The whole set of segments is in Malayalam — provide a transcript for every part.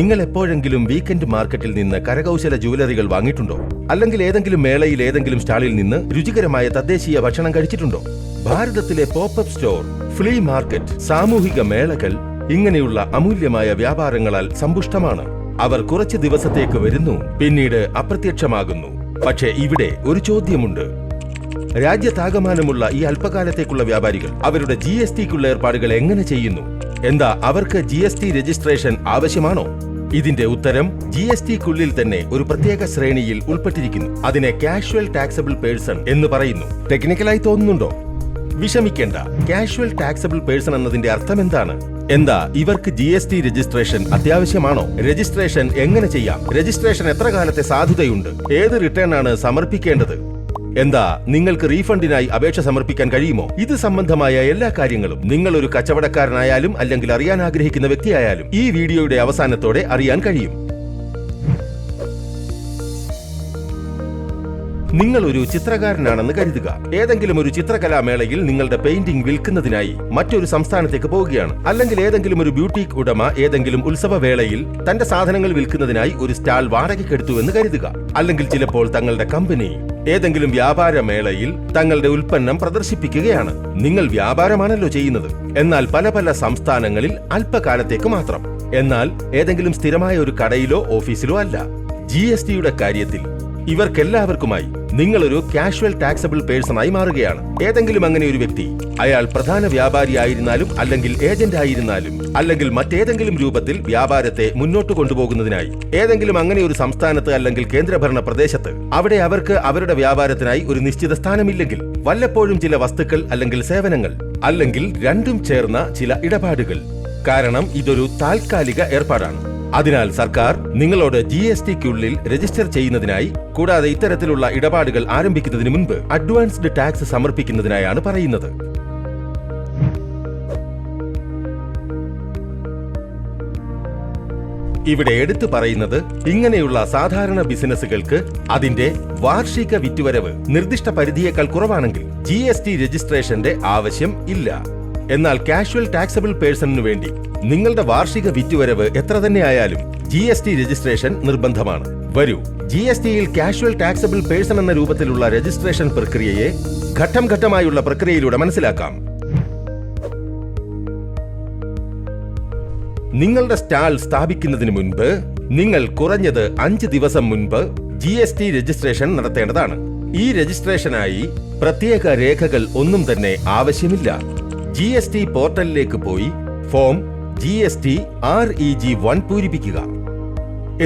നിങ്ങൾ എപ്പോഴെങ്കിലും വീക്കെൻഡ് മാർക്കറ്റിൽ നിന്ന് കരകൗശല ജുവലറികൾ വാങ്ങിയിട്ടുണ്ടോ? അല്ലെങ്കിൽ ഏതെങ്കിലും മേളയിൽ ഏതെങ്കിലും സ്റ്റാളിൽ നിന്ന് രുചികരമായ തദ്ദേശീയ ഭക്ഷണം കഴിച്ചിട്ടുണ്ടോ? ഭാരതത്തിലെ പോപ്പപ്പ് സ്റ്റോർ ഫ്ലീ മാർക്കറ്റ് സാമൂഹിക മേളകൾ ഇങ്ങനെയുള്ള അമൂല്യമായ വ്യാപാരങ്ങളാൽ സമ്പുഷ്ടമാണ്. അവർ കുറച്ച് ദിവസത്തേക്ക് വരുന്നു പിന്നീട് അപ്രത്യക്ഷമാകുന്നു. പക്ഷേ ഇവിടെ ഒരു ചോദ്യമുണ്ട്. രാജ്യത്താകമാനമുള്ള ഈ അല്പകാലത്തേക്കുള്ള വ്യാപാരികൾ അവരുടെ ജി എസ് ടിക്കുള്ള ഏർപ്പാടുകൾ എങ്ങനെ ചെയ്യുന്നു? എന്താ അവർക്ക് ജി എസ് ടി രജിസ്ട്രേഷൻ ആവശ്യമാണോ? ഇതിന്റെ ഉത്തരം ജി എസ് ടിക്കുള്ളിൽ തന്നെ ഒരു പ്രത്യേക ശ്രേണിയിൽ ഉൾപ്പെട്ടിരിക്കുന്നു. അതിനെ കാഷ്വൽ ടാക്സബിൾ പേഴ്സൺ എന്ന് പറയുന്നു. ടെക്നിക്കലായി തോന്നുന്നുണ്ടോ? വിഷമിക്കേണ്ട. കാഷ്വൽ ടാക്സബിൾ പേഴ്സൺ എന്നതിന്റെ അർത്ഥം എന്താണ്? എന്താ ഇവർക്ക് ജി എസ് ടി രജിസ്ട്രേഷൻ അത്യാവശ്യമാണോ? രജിസ്ട്രേഷൻ എങ്ങനെ ചെയ്യാം? രജിസ്ട്രേഷൻ എത്ര കാലത്തെ സാധുതയുണ്ട് ഏത് റിട്ടേൺ ആണ് സമർപ്പിക്കേണ്ടത്? എന്താ നിങ്ങൾക്ക് റീഫണ്ടിനായി അപേക്ഷ സമർപ്പിക്കാൻ കഴിയുമോ? ഇത് സംബന്ധമായ എല്ലാ കാര്യങ്ങളും നിങ്ങൾ ഒരു കച്ചവടക്കാരനായാലും അല്ലെങ്കിൽ അറിയാൻ ആഗ്രഹിക്കുന്ന വ്യക്തിയായാലും ഈ വീഡിയോയുടെ അവസാനത്തോടെ അറിയാൻ കഴിയും. നിങ്ങൾ ഒരു ചിത്രകാരനാണെന്ന് കരുതുക. ഏതെങ്കിലും ഒരു ചിത്രകലാമേളയിൽ നിങ്ങളുടെ പെയിന്റിംഗ് വിൽക്കുന്നതിനായി മറ്റൊരു സംസ്ഥാനത്തേക്ക് പോവുകയാണ്. അല്ലെങ്കിൽ ഏതെങ്കിലും ഒരു ബ്യൂട്ടിക് ഉടമ ഏതെങ്കിലും ഉത്സവവേളയിൽ തന്റെ സാധനങ്ങൾ വിൽക്കുന്നതിനായി ഒരു സ്റ്റാൾ വാടകയ്ക്കെടുത്തു എന്ന് കരുതുക. അല്ലെങ്കിൽ ചിലപ്പോൾ തങ്ങളുടെ കമ്പനി ഏതെങ്കിലും വ്യാപാര മേളയിൽ തങ്ങളുടെ ഉൽപ്പന്നം പ്രദർശിപ്പിക്കുകയാണ്. നിങ്ങൾ വ്യാപാരമാണല്ലോ ചെയ്യുന്നത്. എന്നാൽ പല പല സംസ്ഥാനങ്ങളിൽ അല്പകാലത്തേക്ക് മാത്രം. എന്നാൽ ഏതെങ്കിലും സ്ഥിരമായ ഒരു കടയിലോ ഓഫീസിലോ അല്ല. ജി എസ് ടിയുടെ കാര്യത്തിൽ ഇവർക്കെല്ലാവർക്കുമായി നിങ്ങളൊരു കാഷ്വൽ ടാക്സബിൾ പേഴ്സണായി മാറുകയാണ്. ഏതെങ്കിലും അങ്ങനെ ഒരു വ്യക്തി അയാൾ പ്രധാന വ്യാപാരിയായിരുന്നാലും അല്ലെങ്കിൽ ഏജന്റ് ആയിരുന്നാലും അല്ലെങ്കിൽ മറ്റേതെങ്കിലും രൂപത്തിൽ വ്യാപാരത്തെ മുന്നോട്ട് കൊണ്ടുപോകുന്നതിനായി ഏതെങ്കിലും അങ്ങനെ ഒരു സംസ്ഥാനത്ത് അല്ലെങ്കിൽ കേന്ദ്രഭരണ പ്രദേശത്ത് അവിടെ അവർക്ക് അവരുടെ വ്യാപാരത്തിനായി ഒരു നിശ്ചിത സ്ഥാനമില്ലെങ്കിൽ വല്ലപ്പോഴും ചില വസ്തുക്കൾ അല്ലെങ്കിൽ സേവനങ്ങൾ അല്ലെങ്കിൽ രണ്ടും ചേർന്ന ചില ഇടപാടുകൾ. കാരണം ഇതൊരു താൽക്കാലിക ഏർപ്പാടാണ്. അതിനാൽ സർക്കാർ നിങ്ങളോട് ജി എസ് ടിക്കുള്ളിൽ രജിസ്റ്റർ ചെയ്യുന്നതിനായി കൂടാതെ ഇത്തരത്തിലുള്ള ഇടപാടുകൾ ആരംഭിക്കുന്നതിന് മുൻപ് അഡ്വാൻസ്ഡ് ടാക്സ് സമർപ്പിക്കുന്നതിനായാണ് പറയുന്നത്. ഇവിടെ എടുത്തു പറയുന്നത് ഇങ്ങനെയുള്ള സാധാരണ ബിസിനസ്സുകൾക്ക് അതിന്റെ വാർഷിക വിറ്റുവരവ് നിർദ്ദിഷ്ട പരിധിയേക്കാൾ കുറവാണെങ്കിൽ ജി രജിസ്ട്രേഷന്റെ ആവശ്യം ഇല്ല. എന്നാൽ കാഷ്വൽ ടാക്സബിൾ പേഴ്സണിനു വേണ്ടി നിങ്ങളുടെ വാർഷിക വിറ്റുവരവ് എത്ര തന്നെ ആയാലും ജി എസ് ടി രജിസ്ട്രേഷൻ നിർബന്ധമാണ്. വരൂ ജി എസ് ടിയിൽ കാഷ്വൽ ടാക്സബിൾ പേഴ്സൺ എന്ന രൂപത്തിലുള്ള രജിസ്ട്രേഷൻ പ്രക്രിയയെ ഘട്ടം ഘട്ടമായുള്ള പ്രക്രിയയിലൂടെ മനസ്സിലാക്കാം. നിങ്ങളുടെ സ്റ്റാൾ സ്ഥാപിക്കുന്നതിന് മുൻപ് നിങ്ങൾ കുറഞ്ഞത് അഞ്ച് ദിവസം മുൻപ് ജി എസ് ടി രജിസ്ട്രേഷൻ നടത്തേണ്ടതാണ്. ഈ രജിസ്ട്രേഷനായി പ്രത്യേക രേഖകൾ ഒന്നും തന്നെ ആവശ്യമില്ല. ജി എസ് ടി പോർട്ടലിലേക്ക് പോയി form G S T R E G one പൂരിപ്പിക്കുക.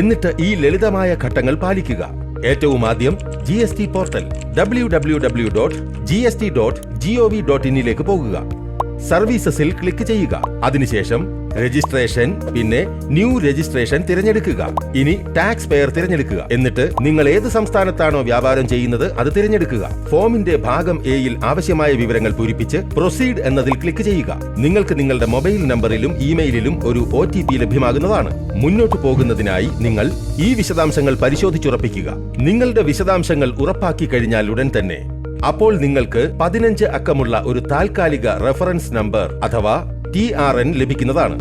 എന്നിട്ട് ഈ ലളിതമായ ഘട്ടങ്ങൾ പാലിക്കുക. ഏറ്റവും ആദ്യം G S T portal W W W dot G S T dot G O V dot ഇന്നിലേക്ക് പോകുക സർവീസസിൽ ക്ലിക്ക് ചെയ്യുക. അതിനുശേഷം രജിസ്ട്രേഷൻ പിന്നെ ന്യൂ രജിസ്ട്രേഷൻ തിരഞ്ഞെടുക്കുക. ഇനി ടാക്സ് പെയർ തിരഞ്ഞെടുക്കുക. എന്നിട്ട് നിങ്ങൾ ഏത് സംസ്ഥാനത്താണോ വ്യാപാരം ചെയ്യുന്നത് അത് തിരഞ്ഞെടുക്കുക. ഫോമിന്റെ ഭാഗം എയിൽ ആവശ്യമായ വിവരങ്ങൾ പൂരിപ്പിച്ച് പ്രൊസീഡ് എന്നതിൽ ക്ലിക്ക് ചെയ്യുക. നിങ്ങൾക്ക് നിങ്ങളുടെ മൊബൈൽ നമ്പറിലും ഇമെയിലിലും ഒരു ഒ ലഭ്യമാകുന്നതാണ്. മുന്നോട്ട് പോകുന്നതിനായി നിങ്ങൾ ഈ വിശദാംശങ്ങൾ പരിശോധിച്ചുറപ്പിക്കുക. നിങ്ങളുടെ വിശദാംശങ്ങൾ ഉറപ്പാക്കി കഴിഞ്ഞാൽ ഉടൻ തന്നെ. അപ്പോൾ നിങ്ങൾക്ക് പതിനഞ്ച് അക്കമുള്ള ഒരു താൽക്കാലിക റെഫറൻസ് നമ്പർ അഥവാ ടി ആർ എൻ ലഭിക്കുന്നതാണ്.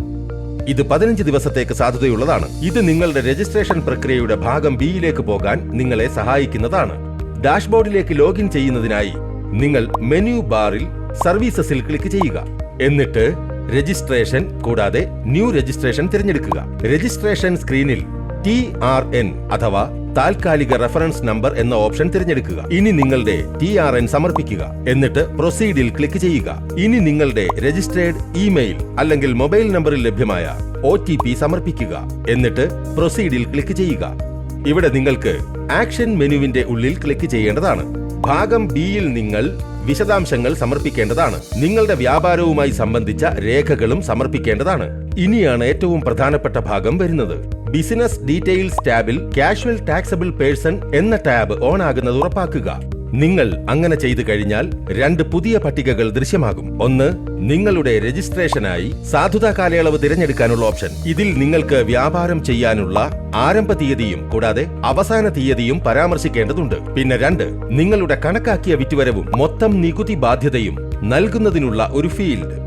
ഇത് പതിനഞ്ച് ദിവസത്തേക്ക് സാധുതയുള്ളതാണ്. ഇത് നിങ്ങളുടെ രജിസ്ട്രേഷൻ പ്രക്രിയയുടെ ഭാഗം ബിയിലേക്ക് പോകാൻ നിങ്ങളെ സഹായിക്കുന്നതാണ്. ഡാഷ്ബോർഡിലേക്ക് ലോഗിൻ ചെയ്യുന്നതിനായി നിങ്ങൾ മെനു ബാറിൽ സർവീസസിൽ ക്ലിക്ക് ചെയ്യുക. എന്നിട്ട് രജിസ്ട്രേഷൻ കൂടാതെ ന്യൂ രജിസ്ട്രേഷൻ തിരഞ്ഞെടുക്കുക. രജിസ്ട്രേഷൻ സ്ക്രീനിൽ ടി ആർ എൻ അഥവാ താൽക്കാലിക റെഫറൻസ് നമ്പർ എന്ന ഓപ്ഷൻ തിരഞ്ഞെടുക്കുക. ഇനി നിങ്ങളുടെ ടി ആർ എൻ സമർപ്പിക്കുക. എന്നിട്ട് പ്രൊസീഡിൽ ക്ലിക്ക് ചെയ്യുക. ഇനി നിങ്ങളുടെ രജിസ്റ്റേർഡ് ഇമെയിൽ അല്ലെങ്കിൽ മൊബൈൽ നമ്പറിൽ ലഭ്യമായ ഒ ടി പി സമർപ്പിക്കുക. എന്നിട്ട് പ്രൊസീഡിൽ ക്ലിക്ക് ചെയ്യുക. ഇവിടെ നിങ്ങൾക്ക് ആക്ഷൻ മെനുവിന്റെ ഉള്ളിൽ ക്ലിക്ക് ചെയ്യേണ്ടതാണ്. ഭാഗം ബിയിൽ നിങ്ങൾ വിശദാംശങ്ങൾ സമർപ്പിക്കേണ്ടതാണ്. നിങ്ങളുടെ വ്യാപാരവുമായി സംബന്ധിച്ച രേഖകളും സമർപ്പിക്കേണ്ടതാണ്. ഇനിയാണ് ഏറ്റവും പ്രധാനപ്പെട്ട ഭാഗം വരുന്നത്. ബിസിനസ് ഡീറ്റെയിൽസ് ടാബിൽ കാഷ്വൽ ടാക്സബിൾ പേഴ്സൺ എന്ന ടാബ് ഓൺ ആകുന്നത് ഉറപ്പാക്കുക. നിങ്ങൾ അങ്ങനെ ചെയ്തു കഴിഞ്ഞാൽ രണ്ട് പുതിയ പട്ടികകൾ ദൃശ്യമാകും. ഒന്ന് നിങ്ങളുടെ രജിസ്ട്രേഷനായി സാധുതാ കാലയളവ് തിരഞ്ഞെടുക്കാനുള്ള ഓപ്ഷൻ. ഇതിൽ നിങ്ങൾക്ക് വ്യാപാരം ചെയ്യാനുള്ള ആരംഭ തീയതിയും കൂടാതെ അവസാന തീയതിയും പരാമർശിക്കേണ്ടതുണ്ട്. പിന്നെ രണ്ട് നിങ്ങളുടെ കണക്കാക്കിയ വിറ്റുവരവും മൊത്തം നികുതി ബാധ്യതയും നൽകുന്നതിനുള്ള ഒരു ഫീൽഡ്.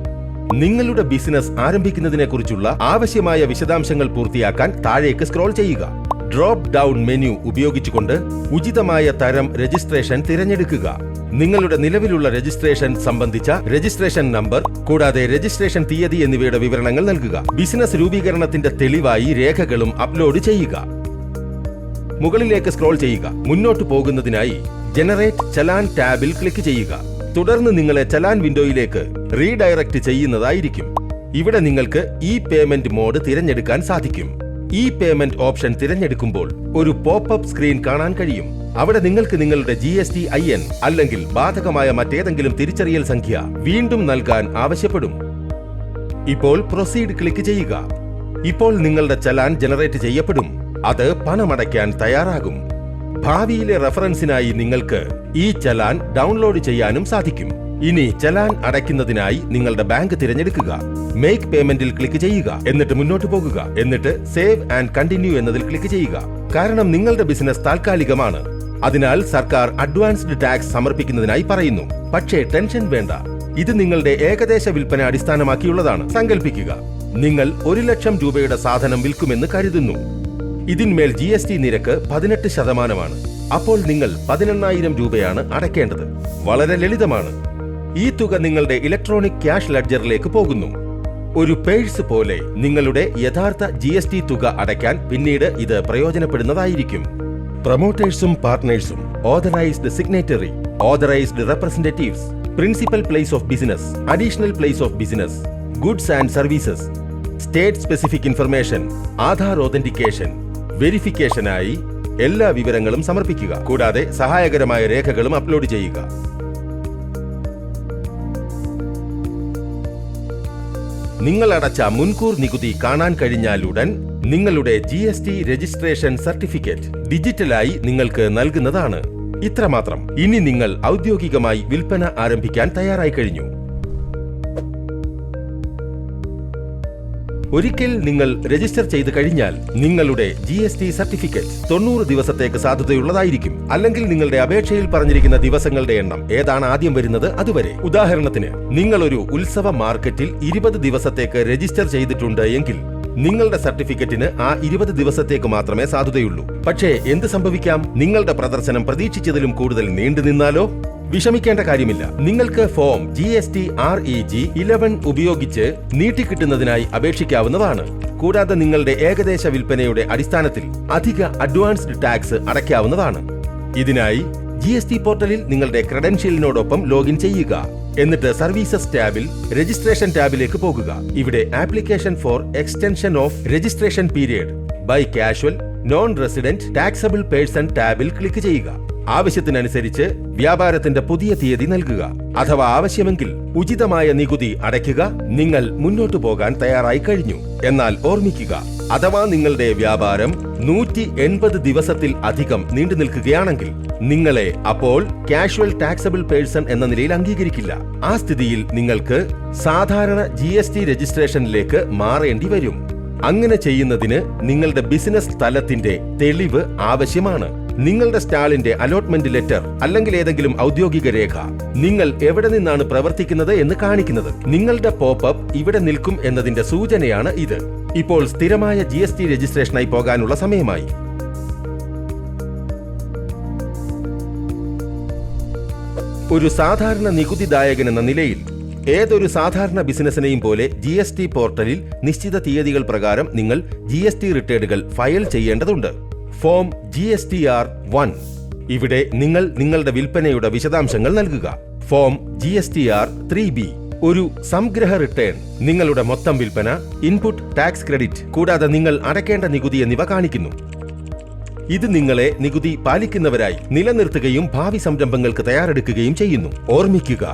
നിങ്ങളുടെ ബിസിനസ് ആരംഭിക്കുന്നതിനെക്കുറിച്ചുള്ള ആവശ്യമായ വിശദാംശങ്ങൾ പൂർത്തിയാക്കാൻ താഴേക്ക് സ്ക്രോൾ ചെയ്യുക. ഡ്രോപ്പ് ഡൗൺ മെനു ഉപയോഗിച്ചുകൊണ്ട് ഉചിതമായ തരം രജിസ്ട്രേഷൻ തിരഞ്ഞെടുക്കുക. നിങ്ങളുടെ നിലവിലുള്ള രജിസ്ട്രേഷൻ സംബന്ധിച്ച രജിസ്ട്രേഷൻ നമ്പർ കൂടാതെ രജിസ്ട്രേഷൻ തീയതി എന്നിവയുടെ വിവരണങ്ങൾ നൽകുക. ബിസിനസ് രൂപീകരണത്തിന്റെ തെളിവായി രേഖകളും അപ്ലോഡ് ചെയ്യുക. മുകളിലേക്ക് സ്ക്രോൾ ചെയ്യുക. മുന്നോട്ട് പോകുന്നതിനായി ജനറേറ്റ് ചലാൻ ടാബിൽ ക്ലിക്ക് ചെയ്യുക. തുടർന്ന് നിങ്ങളെ ചലാൻ വിൻഡോയിലേക്ക് റീഡയറക്റ്റ് ചെയ്യുന്നതായിരിക്കും. ഇവിടെ നിങ്ങൾക്ക് ഇ പേയ്മെന്റ് മോഡ് തിരഞ്ഞെടുക്കാൻ സാധിക്കും. ഇ പേയ്മെന്റ് ഓപ്ഷൻ തിരഞ്ഞെടുക്കുമ്പോൾ ഒരു പോപ്പ് അപ്പ് സ്ക്രീൻ കാണാൻ കഴിയും. അവിടെ നിങ്ങൾക്ക് നിങ്ങളുടെ G S T I N അല്ലെങ്കിൽ ബാധകമായ മറ്റേതെങ്കിലും തിരിച്ചറിയൽ സംഖ്യ വീണ്ടും നൽകാൻ ആവശ്യപ്പെടും. ഇപ്പോൾ പ്രൊസീഡ് ക്ലിക്ക് ചെയ്യുക. ഇപ്പോൾ നിങ്ങളുടെ ചലാൻ ജനറേറ്റ് ചെയ്യപ്പെടും. അത് പണമടയ്ക്കാൻ തയ്യാറാകും. ഭാവിയിലെ റഫറൻസിനായി നിങ്ങൾക്ക് ഈ ചലാൻ ഡൗൺലോഡ് ചെയ്യാനും സാധിക്കും. ഇനി ചലാൻ അടയ്ക്കുന്നതിനായി നിങ്ങളുടെ ബാങ്ക് തിരഞ്ഞെടുക്കുക. മേക്ക് പേയ്മെന്റിൽ ക്ലിക്ക് ചെയ്യുക. എന്നിട്ട് മുന്നോട്ട് പോകുക. എന്നിട്ട് സേവ് ആൻഡ് കണ്ടിന്യൂ എന്നതിൽ ക്ലിക്ക് ചെയ്യുക. കാരണം നിങ്ങളുടെ ബിസിനസ് താൽക്കാലികമാണ്. അതിനാൽ സർക്കാർ അഡ്വാൻസ്ഡ് ടാക്സ് സമർപ്പിക്കുന്നതിനായി പറയുന്നു. പക്ഷേ ടെൻഷൻ വേണ്ട. ഇത് നിങ്ങളുടെ ഏകദേശ വിൽപ്പന അടിസ്ഥാനമാക്കിയുള്ളതാണ്. സങ്കല്പിക്കുക നിങ്ങൾ ഒരു ലക്ഷം രൂപയുടെ സാധനം വിൽക്കുമെന്ന് കരുതുന്നു. ഇതിന്മേൽ ജി എസ് ടി നിരക്ക് പതിനെട്ട് ശതമാനമാണ്. അപ്പോൾ നിങ്ങൾ പതിനെണ്ണായിരം രൂപയാണ് അടയ്ക്കേണ്ടത്. വളരെ ലളിതമാണ്. ഈ തുക നിങ്ങളുടെ ഇലക്ട്രോണിക് ക്യാഷ് ലെഡ്ജറിലേക്ക് പോകുന്നു. ഒരു പേഴ്സ് പോലെ നിങ്ങളുടെ യഥാർത്ഥ ജി എസ് ടി തുക അടയ്ക്കാൻ പിന്നീട് ഇത് പ്രയോജനപ്പെടുന്നതായിരിക്കും. പ്രൊമോട്ടേഴ്സും പാർട്ട്നേഴ്സും authorised signatory authorised representatives principal place of business additional place of business goods and services state specific information Aadhaar authentication വെരിഫിക്കേഷനായി എല്ലാ വിവരങ്ങളും സമർപ്പിക്കുക. കൂടാതെ സഹായകരമായ രേഖകളും അപ്ലോഡ് ചെയ്യുക. നിങ്ങൾ അടച്ച മുൻകൂർ നികുതി കാണാൻ കഴിഞ്ഞാലുടൻ നിങ്ങളുടെ G S T registration certificate ഡിജിറ്റലായി നിങ്ങൾക്ക് നൽകുന്നതാണ്. ഇത്രമാത്രം. ഇനി നിങ്ങൾ ഔദ്യോഗികമായി വിൽപ്പന ആരംഭിക്കാൻ തയ്യാറായി കഴിഞ്ഞു. ഒരിക്കൽ നിങ്ങൾ രജിസ്റ്റർ ചെയ്ത് കഴിഞ്ഞാൽ നിങ്ങളുടെ ജി എസ് ടി സർട്ടിഫിക്കറ്റ് തൊണ്ണൂറ് ദിവസത്തേക്ക് സാധുതയുള്ളതായിരിക്കും. അല്ലെങ്കിൽ നിങ്ങളുടെ അപേക്ഷയിൽ പറഞ്ഞിരിക്കുന്ന ദിവസങ്ങളുടെ എണ്ണം ഏതാണ് ആദ്യം വരുന്നത് അതുവരെ. ഉദാഹരണത്തിന് നിങ്ങൾ ഒരു ഉത്സവ മാർക്കറ്റിൽ ഇരുപത് ദിവസത്തേക്ക് രജിസ്റ്റർ ചെയ്തിട്ടുണ്ട് എങ്കിൽ നിങ്ങളുടെ സർട്ടിഫിക്കറ്റിന് ആ ഇരുപത് ദിവസത്തേക്ക് മാത്രമേ സാധുതയുള്ളൂ. പക്ഷേ എന്ത് സംഭവിക്കാം? നിങ്ങളുടെ പ്രദർശനം പ്രതീക്ഷിച്ചതിലും കൂടുതൽ നീണ്ടു നിന്നാലോ വിഷമിക്കേണ്ട കാര്യമില്ല. നിങ്ങൾക്ക് form G S T R E G eleven ഉപയോഗിച്ച് നീട്ടിക്കിട്ടുന്നതിനായി അപേക്ഷിക്കാവുന്നതാണ്. കൂടാതെ നിങ്ങളുടെ ഏകദേശ വിൽപ്പനയുടെ അടിസ്ഥാനത്തിൽ അധിക അഡ്വാൻസ്ഡ് ടാക്സ് അടയ്ക്കാവുന്നതാണ്. ഇതിനായി ജി എസ് ടി പോർട്ടലിൽ നിങ്ങളുടെ ക്രെഡൻഷ്യലിനോടൊപ്പം ലോഗിൻ ചെയ്യുക. എന്നിട്ട് സർവീസസ് ടാബിൽ രജിസ്ട്രേഷൻ ടാബിലേക്ക് പോകുക. ഇവിടെ application for extension of registration period. By casual non resident taxable person ടാബിൽ ക്ലിക്ക് ചെയ്യുക. ആവശ്യത്തിനനുസരിച്ച് വ്യാപാരത്തിന്റെ പുതിയ തീയതി നൽകുക അഥവാ ആവശ്യമെങ്കിൽ ഉചിതമായ നികുതി അടയ്ക്കുക നിങ്ങൾ മുന്നോട്ടു പോകാൻ തയ്യാറായി കഴിഞ്ഞു. എന്നാൽ ഓർമ്മിക്കുക അഥവാ നിങ്ങളുടെ വ്യാപാരം നൂറ്റി എൺപത് ദിവസത്തിൽ അധികം നീണ്ടു നിൽക്കുകയാണെങ്കിൽ നിങ്ങളെ അപ്പോൾ കാഷ്വൽ ടാക്സബിൾ പേഴ്സൺ എന്ന നിലയിൽ അംഗീകരിക്കില്ല. ആ സ്ഥിതിയിൽ നിങ്ങൾക്ക് സാധാരണ ജി എസ് ടി രജിസ്ട്രേഷനിലേക്ക് മാറേണ്ടി വരും. അങ്ങനെ ചെയ്യുന്നതിന് നിങ്ങളുടെ ബിസിനസ് സ്ഥലത്തിന്റെ തെളിവ് ആവശ്യമാണ്. നിങ്ങളുടെ സ്റ്റാളിന്റെ അലോട്ട്മെന്റ് ലെറ്റർ അല്ലെങ്കിൽ ഏതെങ്കിലും ഔദ്യോഗിക രേഖ നിങ്ങൾ എവിടെ നിന്നാണ് പ്രവർത്തിക്കുന്നത് എന്ന് കാണിക്കുന്നത്. നിങ്ങളുടെ പോപ്പപ്പ് ഇവിടെ നിൽക്കും എന്നതിന്റെ സൂചനയാണ് ഇത്. ഇപ്പോൾ സ്ഥിരമായ ജി എസ് ടി രജിസ്ട്രേഷനായി പോകാനുള്ള സമയമായി. ഒരു സാധാരണ നികുതിദായകൻ എന്ന നിലയിൽ ഏതൊരു സാധാരണ ബിസിനസ്സിനെയും പോലെ ജി എസ് ടി പോർട്ടലിൽ നിശ്ചിത തീയതികൾ പ്രകാരം നിങ്ങൾ ജി എസ് ടി റിട്ടേണുകൾ ഫയൽ ചെയ്യേണ്ടതുണ്ട്. Form G S T R one ഇവിടെ നിങ്ങൾ നിങ്ങളുടെ വിൽപ്പനയുടെ വിശദാംശങ്ങൾ നൽകുക. Form G S T R three B ഒരു സംഗ്രഹ റിട്ടേൺ നിങ്ങളുടെ മൊത്തം വിൽപ്പന ഇൻപുട്ട് ടാക്സ് ക്രെഡിറ്റ് കൂടാതെ നിങ്ങൾ അടയ്ക്കേണ്ട നികുതി എന്നിവ കാണിക്കുന്നു. ഇത് നിങ്ങളെ നികുതി പാലിക്കുന്നവരായി നിലനിർത്തുകയും ഭാവി സംരംഭങ്ങൾക്ക് തയ്യാറെടുക്കുകയും ചെയ്യുന്നു. ഓർമ്മിക്കുക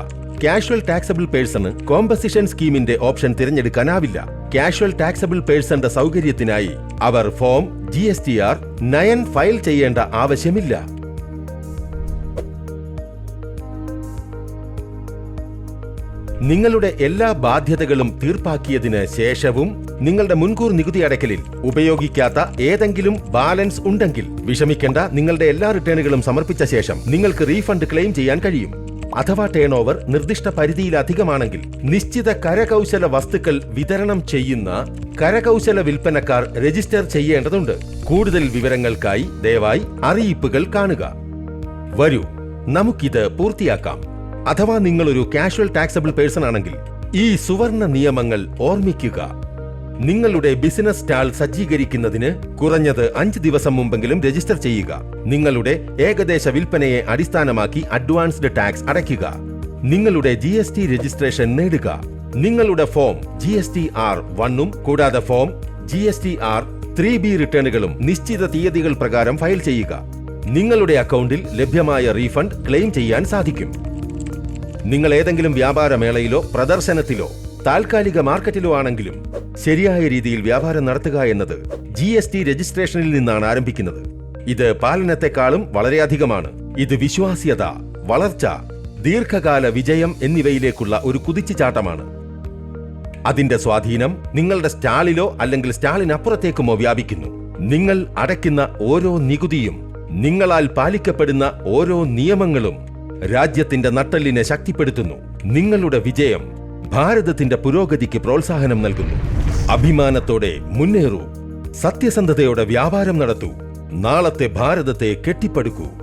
കാഷ്വൽ ടാക്സബിൾ പേഴ്സണ് കോമ്പസിഷൻ സ്കീമിന്റെ ഓപ്ഷൻ തിരഞ്ഞെടുക്കാനാവില്ല. കാഷ്വൽ ടാക്സബിൾ പേഴ്സന്റെ സൗകര്യത്തിനായി അവർ form G S T R nine file ചെയ്യേണ്ട ആവശ്യമില്ല. നിങ്ങളുടെ എല്ലാ ബാധ്യതകളും തീർപ്പാക്കിയതിന് ശേഷവും നിങ്ങളുടെ മുൻകൂർ നികുതി അടയ്ക്കലിൽ ഉപയോഗിക്കാത്ത ഏതെങ്കിലും ബാലൻസ് ഉണ്ടെങ്കിൽ വിഷമിക്കേണ്ട നിങ്ങളുടെ എല്ലാ റിട്ടേണുകളും സമർപ്പിച്ച ശേഷം നിങ്ങൾക്ക് റീഫണ്ട് ക്ലെയിം ചെയ്യാൻ കഴിയും. അഥവാ ടേൺ ഓവർ നിർദ്ദിഷ്ട പരിധിയിലധികമാണെങ്കിൽ നിശ്ചിത കരകൗശല വസ്തുക്കൾ വിതരണം ചെയ്യുന്ന കരകൗശല വിൽപ്പനക്കാർ രജിസ്റ്റർ ചെയ്യേണ്ടതുണ്ട്. കൂടുതൽ വിവരങ്ങൾക്കായി ദയവായി അറിയിപ്പുകൾ കാണുക. വരൂ നമുക്കിത് പൂർത്തിയാക്കാം. അഥവാ നിങ്ങളൊരു കാഷ്വൽ ടാക്സബിൾ പേഴ്സൺ ആണെങ്കിൽ ഈ സുവർണ നിയമങ്ങൾ ഓർമ്മിക്കുക. നിങ്ങളുടെ ബിസിനസ് സ്റ്റാൾ സജ്ജീകരിക്കുന്നതിന് കുറഞ്ഞത് അഞ്ച് ദിവസം മുമ്പെങ്കിലും രജിസ്റ്റർ ചെയ്യുക. നിങ്ങളുടെ ഏകദേശ വിൽപ്പനയെ അടിസ്ഥാനമാക്കി അഡ്വാൻസ്ഡ് ടാക്സ് അടയ്ക്കുക. നിങ്ങളുടെ ജി എസ് ടി രജിസ്ട്രേഷൻ നേടുക. നിങ്ങളുടെ form G S T R വണ്ണും കൂടാതെ form G S T R three B റിട്ടേണുകളും നിശ്ചിത തീയതികൾ പ്രകാരം ഫയൽ ചെയ്യുക. നിങ്ങളുടെ അക്കൗണ്ടിൽ ലഭ്യമായ റീഫണ്ട് ക്ലെയിം ചെയ്യാൻ സാധിക്കും. നിങ്ങൾ ഏതെങ്കിലും വ്യാപാരമേളയിലോ പ്രദർശനത്തിലോ താൽക്കാലിക മാർക്കറ്റിലോ ആണെങ്കിലും ശരിയായ രീതിയിൽ വ്യാപാരം നടത്തുക എന്നത് ജി എസ് ടി രജിസ്ട്രേഷനിൽ നിന്നാണ് ആരംഭിക്കുന്നത്. ഇത് പാലനത്തെക്കാളും വളരെയധികമാണ്. ഇത് വിശ്വാസ്യത വളർച്ച ദീർഘകാല വിജയം എന്നിവയിലേക്കുള്ള ഒരു കുതിച്ചുചാട്ടമാണ്. അതിന്റെ സ്വാധീനം നിങ്ങളുടെ സ്റ്റാളിലോ അല്ലെങ്കിൽ സ്റ്റാളിനപ്പുറത്തേക്കുമോ വ്യാപിക്കുന്നു. നിങ്ങൾ അടയ്ക്കുന്ന ഓരോ നികുതിയും നിങ്ങളാൽ പാലിക്കപ്പെടുന്ന ഓരോ നിയമങ്ങളും രാജ്യത്തിന്റെ നട്ടെല്ലിനെ ശക്തിപ്പെടുത്തുന്നു. നിങ്ങളുടെ വിജയം ഭാരതത്തിന്റെ പുരോഗതിക്ക് പ്രോത്സാഹനം നൽകുന്നു. അഭിമാനത്തോടെ മുന്നേറൂ. സത്യസന്ധതയോടെ വ്യാപാരം നടത്തൂ. നാളത്തെ ഭാരതത്തെ കെട്ടിപ്പടുക്കൂ.